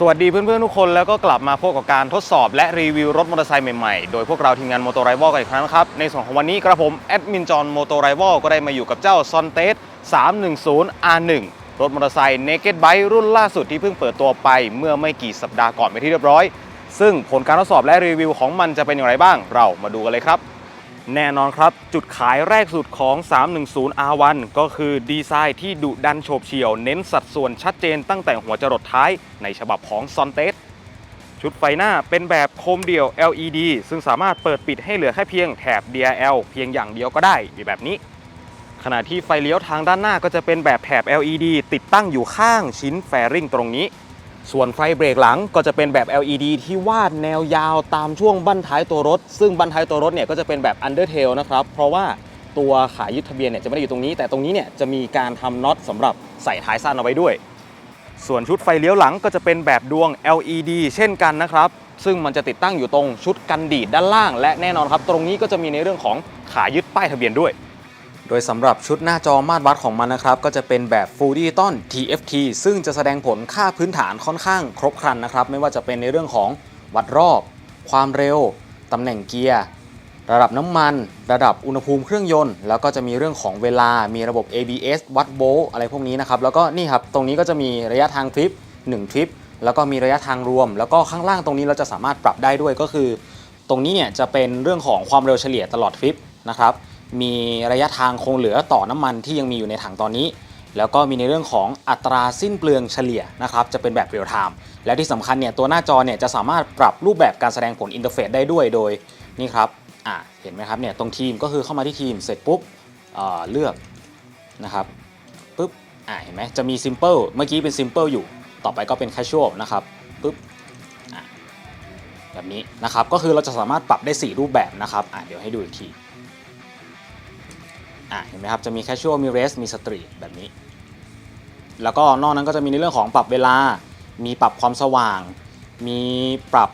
สวัสดีเพื่อนๆทุกคนแล้วก็กลับมาพบกับการทดสอบและรีวิวรถมอเตอร์ไซค์ใหม่ๆ โดยพวกเราทีมงานโมโตไรวอลกันอีกครั้งนะครับ ในส่วนของวันนี้กระผมแอดมินจอห์นโมโตไรวอลก็ได้มาอยู่กับเจ้า s o n t e s 310 R1 รถมอเตอร์ไซค์ Naked Bike รุ่นล่าสุดที่เพิ่งเปิดตัวไปเมื่อไม่กี่สัปดาห์ก่อนไปที่เรียบร้อย ซึ่งผลการทดสอบและรีวิวของมันจะเป็นอย่างไรบ้าง เรามาดูกันเลยครับ แน่นอนครับ จุดขายแรกสุดของ 310 R1 ก็คือดีไซน์ที่ดุดันโฉบเฉี่ยว เน้นสัดส่วนชัดเจนตั้งแต่หัวจรดท้ายในฉบับของ s o n t e s ชุดไฟหน้าเป็นแบบโคมเดี่ยว LED ซึ่งสามารถเปิดปิดให้เหลือแค่เพียงแถบ DRL เพียงอย่างเดียวก็ได้แบบนี้ ขณะที่ไฟเลี้ยวทางด้านหน้าก็จะเป็นแบบแถบ LED ติดตั้งอยู่ข้างชิ้นแฟริ่งตรงนี้ ส่วนไฟเบรกหลังก็จะเป็นแบบ LED ที่วาดแนวยาวตามช่วงบั้นท้ายตัวรถ ซึ่งบั้นท้ายตัวรถเนี่ยก็จะเป็นแบบ Undertail นะครับ เพราะว่าตัวขายึดทะเบียนเนี่ยจะไม่ได้อยู่ตรงนี้ แต่ตรงนี้เนี่ยจะมีการทำน็อตสำหรับใส่ท้ายสั้นเอาไว้ด้วย ส่วนชุดไฟเลี้ยวหลังก็จะเป็นแบบดวง LED เช่นกันนะครับ ซึ่งมันจะติดตั้งอยู่ตรงชุดกันดีดด้านล่าง และแน่นอนครับ ตรงนี้ก็จะมีในเรื่องของขายึดป้ายทะเบียนด้วย โดยสำหรับชุดหน้าจอมาตรวัดของมันนะครับ ก็จะเป็นแบบ Full Digital TFT ซึ่งจะแสดงผลค่าพื้นฐานค่อนข้างครบครันนะครับ ไม่ว่าจะเป็นในเรื่องของวัดรอบ ความเร็ว ตำแหน่งเกียร์ ระดับน้ำมัน ระดับอุณหภูมิเครื่องยนต์ แล้วก็จะมีเรื่องของเวลา มีระบบ ABS วัดโวล์อะไรพวกนี้นะครับ แล้วก็นี่ครับ ตรงนี้ก็จะมีระยะทางทริป 1 ทริป แล้วก็มีระยะทางรวม แล้วก็ข้างล่างตรงนี้เราจะสามารถปรับได้ด้วยก็คือ ตรงนี้เนี่ยจะเป็นเรื่องของความเร็วเฉลี่ยตลอดทริปนะครับ มีระยะทางคงเหลือต่อน้ำมันที่ยังมีอยู่ในถังตอนนี้ แล้วก็มีในเรื่องของอัตราสิ้นเปลืองเฉลี่ยนะครับจะเป็นแบบเรียลไทม์และที่สำคัญเนี่ยตัวหน้าจอเนี่ยจะสามารถปรับรูปแบบการแสดงผลอินเทอร์เฟซได้ด้วยโดยนี่ครับอ่าเห็นไหมครับเนี่ยตรงทีมก็คือเข้ามาที่ทีมเสร็จปุ๊บเอ่อเลือกนะครับปุ๊บอ่าเห็นไหมจะมี Simple เมื่อกี้เป็น Simple อยู่ ต่อไปก็เป็น Casual นะครับปุ๊บอ่าแบบนี้นะครับก็คือเราจะสามารถปรับได้ 4 รูปแบบนะครับอ่าเดี๋ยวให้ดูอีกที อะเห็นไหมครับ จะมี casual มี race มี street แบบนี้ แล้วก็นอกนั้นก็จะมีในเรื่องของปรับเวลา มีปรับความสว่าง มีปรับ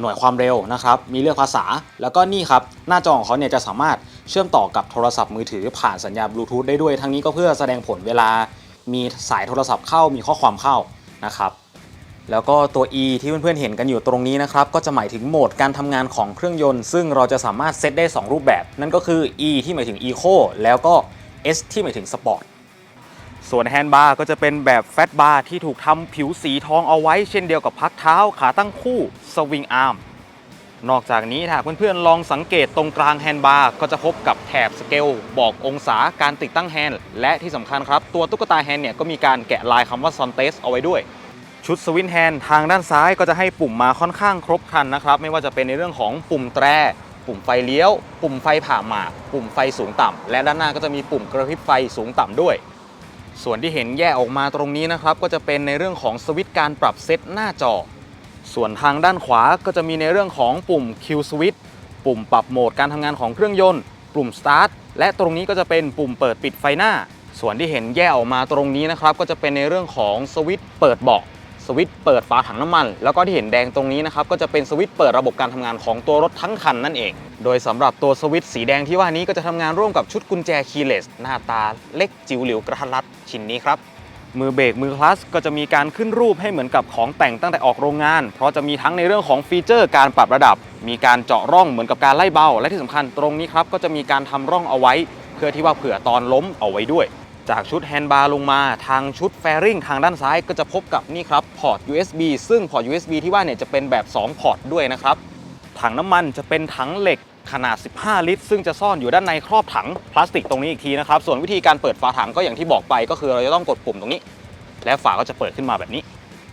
หน่วยความเร็วนะครับ มีเลือกภาษา แล้วก็นี่ครับ หน้าจอของเขาเนี่ยจะสามารถเชื่อมต่อกับโทรศัพท์มือถือผ่านสัญญาณบลูทูธได้ด้วย ทั้งนี้ก็เพื่อแสดงผลเวลา มีสายโทรศัพท์เข้า มีข้อความเข้านะครับ แล้วก็ตัว E ที่เพื่อนๆเห็นกันอยู่ตรงนี้นะครับ ก็จะหมายถึงโหมดการทำงานของเครื่องยนต์ ซึ่งเราจะสามารถเซตได้ 2 รูปแบบ นั่นก็คือ E ที่หมายถึง Eco แล้วก็ S ที่หมายถึง Sport ส่วนแฮนด์บาร์ก็จะเป็นแบบแฟตบาร์ที่ถูกทำผิวสีทองเอาไว้ เช่นเดียวกับพักเท้าขาตั้งคู่สวิงอาร์มนอกจากนี้ถ้าเพื่อนๆลองสังเกตตรงกลางแฮนด์บาร์ก็จะพบกับแถบสเกลบอกองศาการติดตั้งแฮนด์และที่สำคัญครับ ตัวตุ๊กตาแฮนด์เนี่ยก็มีการแกะลายคำว่า s o n t e s เอาไว้ด้วย ชุดสวินแฮนด์ทางด้านซ้ายก็จะให้ปุ่มมาค่อนข้างครบครันนะครับ ไม่ว่าจะเป็นในเรื่องของปุ่มแตร ปุ่มไฟเลี้ยว ปุ่มไฟผ่าหมาก ปุ่มไฟสูงต่ำ และด้านหน้าก็จะมีปุ่มกระพริบไฟสูงต่ำด้วย ส่วนที่เห็นแยกออกมาตรงนี้นะครับ ก็จะเป็นในเรื่องของสวิตช์การปรับเซตหน้าจอ ส่วนทางด้านขวาก็จะมีในเรื่องของปุ่ม Q Switch ปุ่มปรับโหมดการทำงานของเครื่องยนต์ ปุ่ม Start และตรงนี้ก็จะเป็นปุ่มเปิดปิดไฟหน้า ส่วนที่เห็นแยกออกมาตรงนี้นะครับ ก็จะเป็นในเรื่องของสวิตช์เปิดเบาะ วิตช์เปิดฝาถังน้ำมัน แล้วก็ที่เห็นแดงตรงนี้นะครับก็จะเป็นสวิตช์เปิดระบบการทำงานของตัวรถทั้งคันนั่นเอง โดยสำหรับตัวสวิตช์สีแดงที่ว่านี้ก็จะทำงานร่วมกับชุดกุญแจคีย์เลสหน้าตาเล็กจิ๋วหลิวกระทัดรัดชิ้นนี้ครับมือเบรกมือคลัสก็จะมีการขึ้นรูปให้เหมือนกับของแต่งตั้งแต่ออกโรงงาน เพราะจะมีทั้งในเรื่องของฟีเจอร์การปรับระดับ มีการเจาะร่องเหมือนกับการไล่เบา และที่สำคัญตรงนี้ครับก็จะมีการทำร่องเอาไว้ เพื่อที่ว่าเผื่อตอนล้มเอาไว้ด้วย จากชุดแฮนด์บาร์ลงมาทางชุดแฟริงทางด้านซ้ายก็จะพบกับนี่ครับพอร์ต USB ซึ่งพอร์ต USB ที่ว่าเนี่ยจะเป็นแบบ 2 พอร์ตด้วยนะครับ ถังน้ำมันจะเป็นถังเหล็กขนาด 15 ลิตร ซึ่งจะซ่อนอยู่ด้านในครอบถังพลาสติกตรงนี้อีกทีนะครับ ส่วนวิธีการเปิดฝาถังก็อย่างที่บอกไป ก็คือเราจะต้องกดปุ่มตรงนี้ และฝาก็จะเปิดขึ้นมาแบบนี้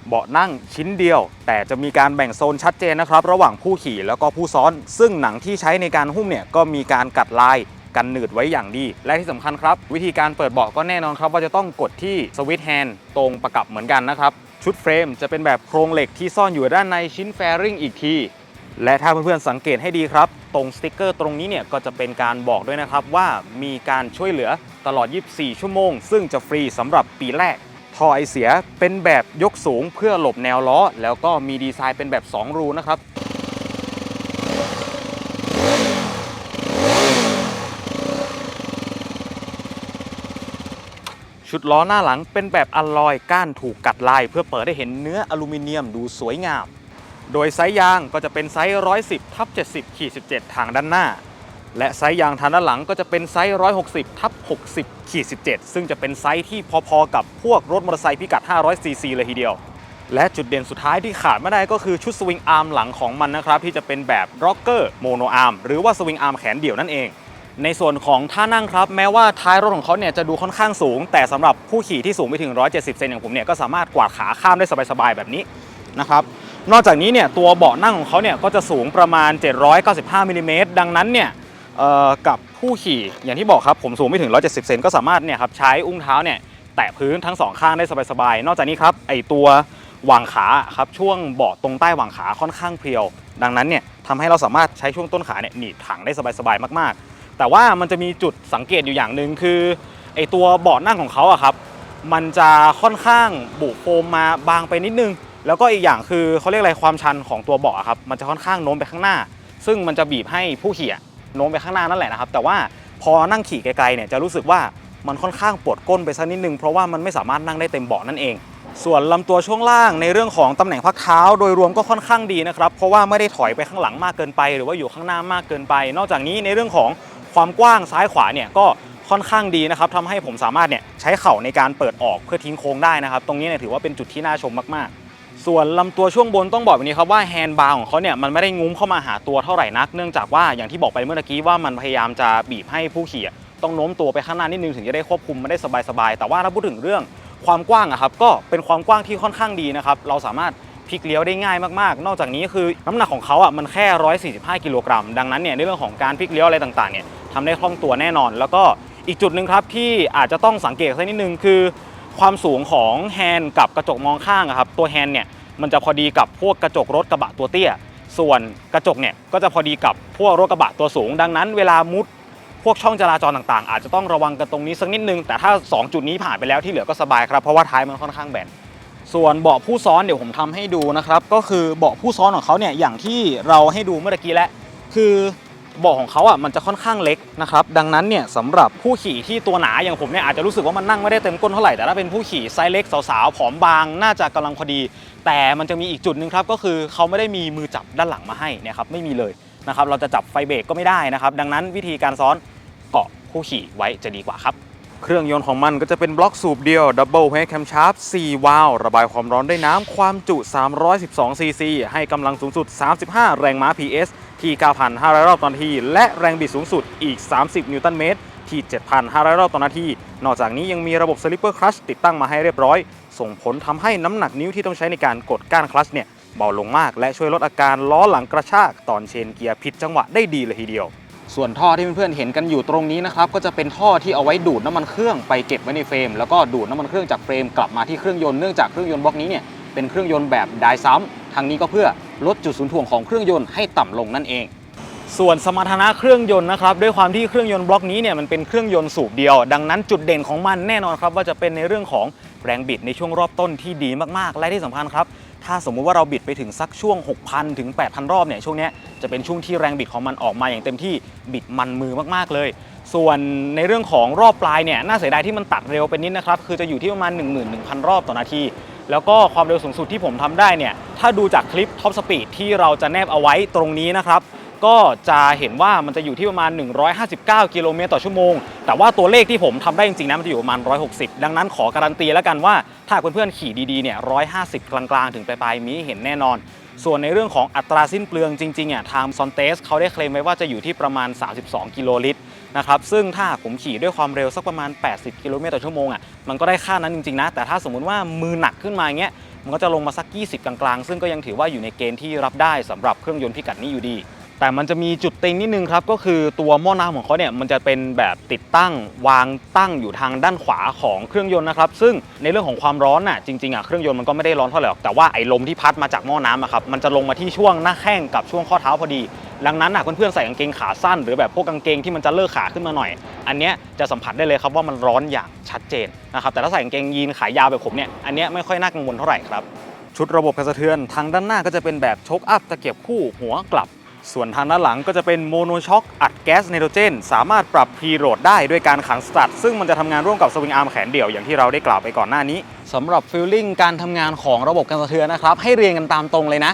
เบาะนั่งชิ้นเดียว แต่จะมีการแบ่งโซนชัดเจนนะครับ ระหว่างผู้ขี่แล้วก็ผู้ซ้อน ซึ่งหนังที่ใช้ในการหุ้มเนี่ยก็มีการกัดลาย กันหนืดไว้อย่างดี และที่สำคัญครับ วิธีการเปิดเบาะก็แน่นอนครับว่าจะต้องกดที่สวิตช์แฮนด์ตรงประกับเหมือนกันนะครับ ชุดเฟรมจะเป็นแบบโครงเหล็กที่ซ่อนอยู่ด้านในชิ้นแฟริงอีกทีและถ้าเพื่อนๆสังเกตให้ดีครับ ตรงสติกเกอร์ตรงนี้เนี่ยก็จะเป็นการบอกด้วยนะครับว่ามีการช่วยเหลือตลอด 24 ชั่วโมง ซึ่งจะฟรีสำหรับปีแรกท่อไอเสียเป็นแบบยกสูงเพื่อหลบแนวล้อ แล้วก็มีดีไซน์เป็นแบบ 2 รูนะครับ ชุดล้อหน้าหลังเป็นแบบอลลอยก้านถูกกัดลาย เพื่อเปิดให้เห็นเนื้ออลูมิเนียมดูสวยงาม โดยไซส์ยางก็จะเป็นไซส์ 110ทับ70ขีด17 ทางด้านหน้า และไซส์ยางทางด้านหลังก็จะเป็นไซส์ 160ทับ60ขีด17 ซึ่งจะเป็นไซส์ที่พอๆ กับพวกรถมอเตอร์ไซค์พิกัด 500 ซีซีเลยทีเดียว และจุดเด่นสุดท้ายที่ขาดไม่ได้ก็คือชุดสวิงอาร์มหลังของมันนะครับที่จะเป็นแบบร็อกเกอร์โมโนอาร์มหรือว่าสวิงอาร์มแขนเดี่ยวนั่นเอง ในส่วนของท่านั่งครับ แม้ว่าท้ายรถของเขาเนี่ยจะดูค่อนข้างสูง แต่สำหรับผู้ขี่ที่สูงไปถึง 170 เซนอย่างผมเนี่ยก็สามารถกวาดขาข้ามได้สบายๆแบบนี้นะครับนอกจากนี้เนี่ยตัวเบาะนั่งของเขาเนี่ยก็จะสูงประมาณ 795มิลลิเมตรดังนั้นเนี่ยกับผู้ขี่อย่างที่บอกครับผมสูงไม่ถึง 170 เซนก็สามารถเนี่ยครับใช้อุ้งเท้าเนี่ยแตะพื้นทั้งสองข้างได้สบายๆ นอกจากนี้ครับไอตัวหว่างขาครับช่วงเบาะตรงใต้หว่างขาค่อนข้างเพรียว ดังนั้นเนี่ยทำให้เราสามารถใช้ช่วงต้นขาเนี่ยหนีบถังได้สบายๆมากๆ แต่ว่ามันจะมีจุดสังเกตอยู่อย่างหนึ่งคือไอตัวเบาะนั่งของเขาอะครับ มันจะค่อนข้างบุโฟมมาบางไปนิดนึง แล้วก็อีกอย่างคือเขาเรียกอะไรความชันของตัวเบาะครับมันจะค่อนข้างโน้มไปข้างหน้า ซึ่งมันจะบีบให้ผู้ขี่โน้มไปข้างหน้านั่นแหละนะครับ แต่ว่าพอนั่งขี่ไกลๆเนี่ยจะรู้สึกว่ามันค่อนข้างปวดก้นไปสักนิดนึงเพราะว่ามันไม่สามารถนั่งได้เต็มเบาะนั่นเอง ส่วนลำตัวช่วงล่างในเรื่องของตำแหน่งพักเท้า โดยรวมก็ค่อนข้างดีนะครับเพราะว่าไม่ได้ถอยไปข้างหลังมากเกินไป หรือว่าอยู่ข้างหน้ามากเกินไป นอกจากนี้ในเรื่องของ ความกว้างซ้ายขวาเนี่ยก็ค่อนข้างดีนะครับทำให้ผมสามารถเนี่ยใช้เข่าในการเปิดออกเพื่อทิ้งโค้งได้นะครับ ตรงนี้เนี่ยถือว่าเป็นจุดที่น่าชมมากๆ ส่วนลำตัวช่วงบนต้องบอกแบบนี้ครับว่าแฮนด์บาร์ของเขาเนี่ยมันไม่ได้งุ้มเข้ามาหาตัวเท่าไหร่นัก เนื่องจากว่าอย่างที่บอกไปเมื่อกี้ว่ามันพยายามจะบีบให้ผู้ขี่ต้องโน้มตัวไปข้างหน้านิดนึงถึงจะได้ควบคุมมันได้สบายๆแต่ว่าถ้าพูดถึงเรื่องความกว้างอะครับก็เป็นความกว้างที่ค่อนข้างดีนะครับเราสามารถพลิกเลี้ยวได้ง่ายมากๆ นอกจากนี้คือน้ำหนักของเขาอะมันแค่ 145 กิโลกรัม ดังนั้นเนี่ยในเรื่องของการพลิกเลี้ยวอะไรต่างๆเนี่ย ทำได้คล่องตัวแน่นอน แล้วก็อีกจุดหนึ่งครับที่อาจจะต้องสังเกตสักนิดนึงคือ ความสูงของแฮนด์กับกระจกมองข้างครับตัวแฮนด์เนี่ยมันจะพอดีกับพวกกระจกรถกระบะตัวเตี้ย ส่วนกระจกเนี่ยก็จะพอดีกับพวกรถกระบะตัวสูง ดังนั้นเวลามุดพวกช่องจราจรต่างๆ อาจจะต้องระวังกันตรงนี้สักนิดนึง แต่ถ้า 2 จุดนี้ผ่านไปแล้วที่เหลือก็สบายครับเพราะว่าท้ายมันค่อนข้างแบนส่วนเบาะผู้ซ้อนเดี๋ยวผมทำให้ดูนะครับ ก็คือเบาะผู้ซ้อนของเขาเนี่ยอย่างที่เราให้ดูเมื่อกี้แล้วคือ บาะของเขาอะมันจะค่อนข้างเล็กนะครับดังนั้นเนี่ยสำหรับผู้ขี่ที่ตัวหนาอย่างผมเนี่ยอาจจะรู้สึกว่ามันนั่งไม่ได้เต็มก้นเท่าไหร่แต่ถ้าเป็นผู้ขี่ไซส์เล็กสาวๆผอมบางน่าจะกำลังพอดี แต่มันจะมีอีกจุดหนึ่งครับก็คือเขาไม่ได้มีมือจับด้านหลังมาให้เนี่ยครับไม่มีเลยนะครับเราจะจับไฟเบรกก็ไม่ได้นะครับดังนั้นวิธีการซ้อนเกาะผู้ขี่ไว้จะดีกว่าครับเครื่องยนต์ของมันก็จะเป็นบล็อกสูบเดียว Double Head Camshaft 4 วาล์วระบายความร้อนด้วยน้ำความจุ 312ซีซีให้กำลังสูงสุด 35 แรงม้า PS ที่ 9,500 รอบต่อนาที และแรงบิดสูงสุดอีก 30 นิวตันเมตร ที่ 7,500 รอบต่อนาที นอกจากนี้ยังมีระบบ Slipper Clutch ติดตั้งมาให้เรียบร้อย ส่งผลทำให้น้ำหนักนิ้วที่ต้องใช้ในการกดก้านคลัชเนี่ยเบาลงมากและช่วยลดอาการล้อหลังกระชากตอนเชนเกียร์ผิดจังหวะได้ดีเลยทีเดียว ส่วนท่อที่เพื่อนๆเห็นกันอยู่ตรงนี้นะครับก็จะเป็นท่อที่เอาไว้ดูดน้ำมันเครื่องไปเก็บไว้ในเฟรม แล้วก็ดูดน้ำมันเครื่องจากเฟรมกลับมาที่เครื่องยนต์เนื่องจากเครื่องยนต์บล็อกนี้เนี่ยเป็นเครื่องยนต์แบบไดซ้ำทางนี้ก็เพื่อ ลดจุดศูนย์ถ่วงของเครื่องยนต์ให้ต่ำลงนั่นเอง ส่วนสมรรถนะเครื่องยนต์นะครับด้วยความที่เครื่องยนต์บล็อกนี้เนี่ยมันเป็นเครื่องยนต์สูบเดียว ดังนั้นจุดเด่นของมันแน่นอนครับว่าจะเป็นในเรื่องของแรงบิดในช่วงรอบต้นที่ดีมากๆ และที่สำคัญครับ ถ้าสมมุติว่าเราบิดไปถึงสักช่วง 6,000 ถึง 8,000 รอบเนี่ยช่วงนี้จะเป็นช่วงที่แรงบิดของมันออกมาอย่างเต็มที่บิดมันมือมากๆเลย ส่วนในเรื่องของรอบปลายเนี่ยน่าเสียดายที่มันตัดเร็วไปนิดนะครับ คือจะอยู่ที่ประมาณ 11,000 รอบต่อนาที แล้วก็ความเร็วสูงสุดที่ผมทำได้เนี่ย ถ้าดูจากคลิปท็อปสปีดที่เราจะแนบเอาไว้ตรงนี้นะครับ ก็จะเห็นว่ามันจะอยู่ที่ประมาณ 159 กิโลเมตรต่อชั่วโมง แต่ว่าตัวเลขที่ผมทำได้จริงๆนะมันจะอยู่ประมาณ 160 ดังนั้นขอการันตีแล้วกันว่า ถ้าเพื่อนๆขี่ดีๆเนี่ย 150 กลางๆ ถึงปลายๆมีเห็นแน่นอนส่วนในเรื่องของอัตราสิ้นเปลืองจริงๆอะทางซอนเตสเขาได้เคลมไว้ว่าจะอยู่ที่ประมาณ 32 กิโลลิตร นะครับซึ่งถ้าผมขี่ด้วยความเร็วสักประมาณ 80 กิโลเมตรต่อชั่วโมงอะมันก็ได้ค่านั้นจริงๆนะ แต่ถ้าสมมุติว่ามือหนักขึ้นมาอย่างเงี้ยมันก็จะลงมาสัก 20 กลางๆ ซึ่งก็ยังถือว่าอยู่ในเกณฑ์ที่รับได้สำหรับเครื่องยนต์พิกัดนี้อยู่ดี แต่มันจะมีจุดเต็งนิดนึงครับ ก็คือตัวหม้อน้ำของเขาเนี่ยมันจะเป็นแบบติดตั้งวางตั้งอยู่ทางด้านขวาของเครื่องยนต์นะครับซึ่งในเรื่องของความร้อนน่ะจริงๆอะเครื่องยนต์มันก็ไม่ได้ร้อนเท่าไหร่หรอกแต่ว่าไอ้ลมที่พัดมาจากหม้อน้ำอะครับมันจะลงมาที่ช่วงหน้าแข้งกับช่วงข้อเท้าพอดี ดังนั้นนะเพื่อนๆใส่กางเกงขาสั้น หรือแบบพวกกางเกงที่มันจะเลิกขาขึ้นมาหน่อย อันเนี้ยจะสัมผัสได้เลยครับว่ามันร้อนอย่างชัดเจนนะครับแต่ถ้าใส่กางเกงยีนขายาวแบบผมเนี่ยอันเนี้ยไม่ค่อยน่ากังวลเท่าไหร่ครับชุดระบบกระสะเทือนทางด้านหน้าก็จะเป็นแบบชคอัพตะเกียบคู่หัวกลับ ส่วนทางด้านหลังก็จะเป็นโมโนช็อคอัดแก๊สไนโตรเจน สามารถปรับพีโหลดได้ด้วยการขันสตัดซึ่งมันจะทำงานร่วมกับสวิงอาร์มแขนเดี่ยวอย่างที่เราได้กล่าวไปก่อนหน้านี้สำหรับฟิลลิ่งการทำงานของระบบการสะเทือนนะครับให้เรียงกันตามตรงเลยนะ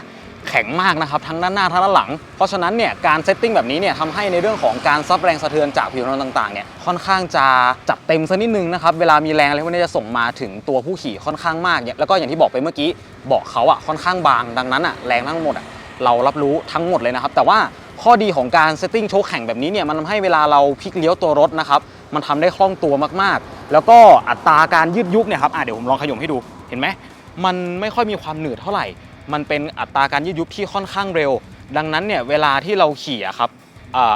แข็งมากนะครับทั้งด้านหน้าทั้งด้านหลัง เพราะฉะนั้นเนี่ยการเซตติ้งแบบนี้เนี่ยทำให้ในเรื่องของการซับแรงสะเทือนจากผิวนนต่างๆเนี่ยค่อนข้างจะจัดเต็มสักนิดนึงนะครับเวลามีแรงอะไรพวกนี้จะส่งมาถึงตัวผู้ขี่ค่อนข้างมากเนี่ยแล้วก็อย่างที่บอกไปเมื่อกี้เบาะเขาอะค่อนข้างบางดังนั้นอะแรงทั้งหมดอะเรารับรู้ทั้งหมดเลยนะครับ แต่ว่าข้อดีของการเซตติ้งโชคแข่งแบบนี้เนี่ยมันทำให้เวลาเราพลิกเลี้ยวตัวรถนะครับมันทำได้คล่องตัวมากๆ แล้วก็อัตราการยืดยุบเนี่ยครับอะเดี๋ยวผมลองขยมให้ดูเห็นไหมมันไม่ค่อยมีความหนืดเท่าไหร่ มันเป็นอัตราการยืดยุบที่ค่อนข้างเร็ว ดังนั้นเนี่ยเวลาที่เราขี่ครับ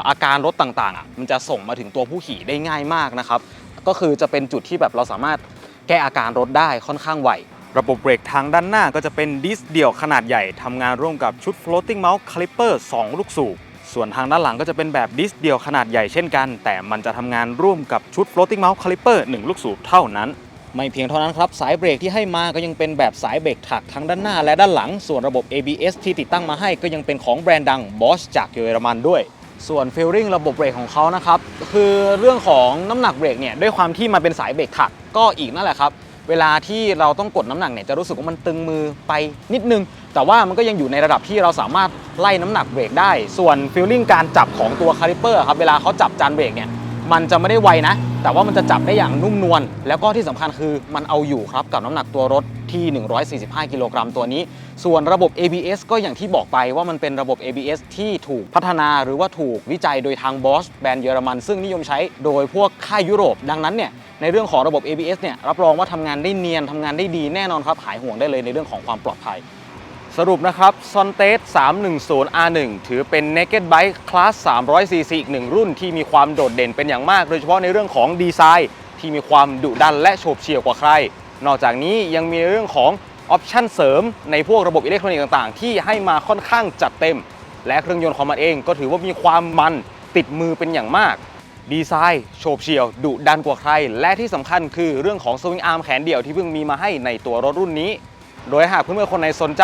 อาการรถต่างๆอะมันจะส่งมาถึงตัวผู้ขี่ได้ง่ายมากนะครับ ก็คือจะเป็นจุดที่แบบเราสามารถแก้อาการรถได้ค่อนข้างไวระบบเบรกทางด้านหน้าก็จะเป็นดิสเดี่ยวขนาดใหญ่ทำงานร่วมกับชุด floating mount clipper 2 ลูกสูบส่วนทางด้านหลังก็จะเป็นแบบดิสเดี่ยวขนาดใหญ่เช่นกัน แต่มันจะทำงานร่วมกับชุด floating mount clipper 1 ลูกสูบเท่านั้น ไม่เพียงเท่านั้นครับ สายเบรกที่ให้มาก็ยังเป็นแบบสายเบรกถักทั้งด้านหน้าและด้านหลัง ส่วนระบบ ABS ที่ติดตั้งมาให้ก็ยังเป็นของแบรนด์ดัง Bosch จากเยอรมันด้วย ส่วนฟิลลิ่งระบบเบรกของเขานะครับคือเรื่องของน้ำหนักเบรกเนี่ยด้วยความที่มันเป็นสายเบรกถักก็อีกนั่นแหละครับเวลาที่เราต้องกดน้ำหนักเนี่ยจะรู้สึกว่ามันตึงมือไปนิดนึง แต่ว่ามันก็ยังอยู่ในระดับที่เราสามารถไล่น้ำหนักเบรกได้ ส่วนฟิลลิ่งการจับของตัวคาลิเปอร์ครับเวลาเขาจับจานเบรกเนี่ยมันจะไม่ได้ไวนะ แต่ว่ามันจะจับได้อย่างนุ่มนวลแล้วก็ที่สำคัญคือมันเอาอยู่ครับกับน้ำหนักตัวรถที่ 145 กิโลกรัมตัวนี้ ส่วนระบบ ABS ก็อย่างที่บอกไปว่ามันเป็นระบบ ABS ที่ถูกพัฒนาหรือว่าถูกวิจัยโดยทาง Bosch แบรนด์เยอรมัน ซึ่งนิยมใช้โดยพวกค่ายยุโรป ดังนั้นเนี่ยในเรื่องของระบบ ABS เนี่ยรับรองว่าทำงานได้เนียนทำงานได้ดีแน่นอนครับหายห่วงได้เลยในเรื่องของความปลอดภัย สรุปนะครับ s o n t e s 310 R1 ถือเป็น Naked Bike คลาส 300cc อีกหนึ่งรุ่นที่มีความโดดเด่นเป็นอย่างมาก โดยเฉพาะในเรื่องของดีไซน์ ที่มีความดุดันและโฉบเฉี่ยวกว่าใคร นอกจากนี้ยังมีเรื่องของออปชั่นเสริมในพวกระบบอิเล็กทรอนิกส์ต่างๆ ที่ให้มาค่อนข้างจัดเต็ม และเครื่องยนต์ของมันเองก็ถือว่ามีความมันติดมือเป็นอย่างมาก ดีไซน์โฉบเฉี่ยวดุดันกว่าใคร และที่สำคัญคือเรื่องของสวิงอาร์มแขนเดี่ยวที่เพิ่งมีมาให้ในตัวรถรุ่นนี้ โดยหากเพื่อนๆคนไหนสนใจ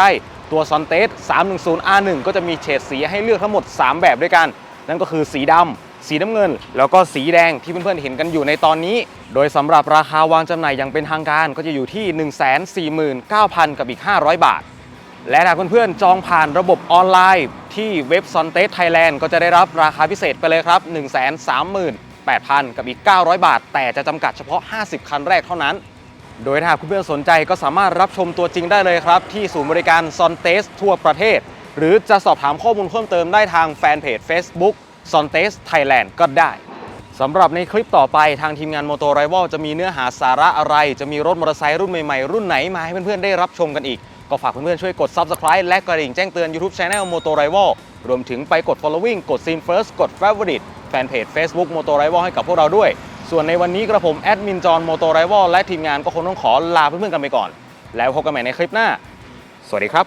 ตัว s o n t e s 310 R1 ก็จะมีเฉดสีให้เลือกทั้งหมด 3 แบบด้วยกัน นั่นก็คือสีดำ สีน้ำเงิน แล้วก็สีแดงที่เพื่อนๆเห็นกันอยู่ในตอนนี้ โดยสำหรับราคาวางจำหน่ายอย่างเป็นทางการก็จะอยู่ที่ 149,000 กับอีก 500 บาท และถ้าเพื่อนๆ จองผ่านระบบออนไลน์ที่เว็บ s o n t e s Thailand ก็จะได้รับราคาพิเศษไปเลยครับ 138,000 กับอีก 900 บาท แต่จะจำกัดเฉพาะ 50 คันแรกเท่านั้น โดยถ้าหากเพื่อนสนใจก็สามารถรับชมตัวจริงได้เลยครับ ที่ศูนย์บริการ s o n t e s ทั่วประเทศ หรือจะสอบถามข้อมูลเพิ่มเติมได้ทางแฟนเพจ Facebook s o n t e s Thailand ก็ได้สำหรับในคลิปต่อไปทางทีมงาน Moto Rival จะมีเนื้อหาสาระอะไร จะมีรถมอเตอร์ไซค์รุ่นใหม่ๆ รุ่นไหนมาให้เพื่อนๆได้รับชมกันอีก ก็ฝากเพื่อนๆช่วยกด Subscribe และกระดิ่งแจ้งเตือน YouTube Channel Moto Rival รวมถึงไปกด Following กด Sim First กด Favorite แฟนเพจ Facebook Moto Rival ให้กับพวกเราด้วย ส่วนในวันนี้กระผมแอดมินจอห์น Moto Rival และทีมงานก็คงต้องขอลาเพื่อนๆกันไปก่อน แล้วพบกันใหม่ในคลิปหน้า สวัสดีครับ